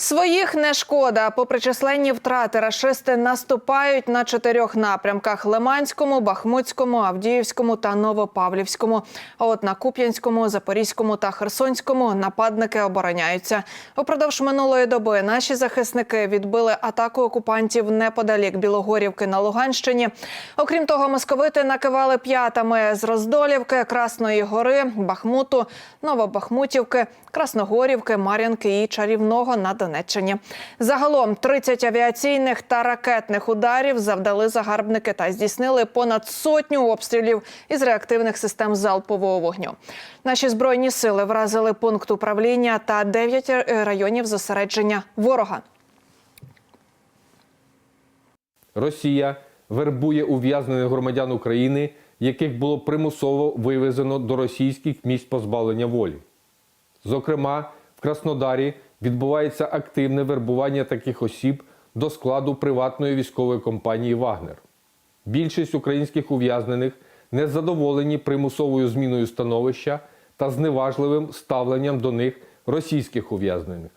Своїх не шкода. Попри численні втрати, рашисти наступають на чотирьох напрямках: Лиманському, Бахмутському, Авдіївському та Новопавлівському. А от на Куп'янському, Запорізькому та Херсонському нападники обороняються. Упродовж минулої доби наші захисники відбили атаку окупантів неподалік Білогорівки на Луганщині. Окрім того, московити накивали п'ятами з Роздолівки, Красної Гори, Бахмуту, Новобахмутівки, Красногорівки, Мар'янки і Чарівного на Донеччині. Загалом 30 авіаційних та ракетних ударів завдали загарбники та здійснили понад сотню обстрілів із реактивних систем залпового вогню. Наші збройні сили вразили пункт управління та 9 районів зосередження ворога. Росія вербує ув'язнених громадян України, яких було примусово вивезено до російських місць позбавлення волі. Зокрема, в Краснодарі відбувається активне вербування таких осіб до складу приватної військової компанії Вагнер. Більшість українських ув'язнених не задоволені примусовою зміною становища та зневажливим ставленням до них російських ув'язнених.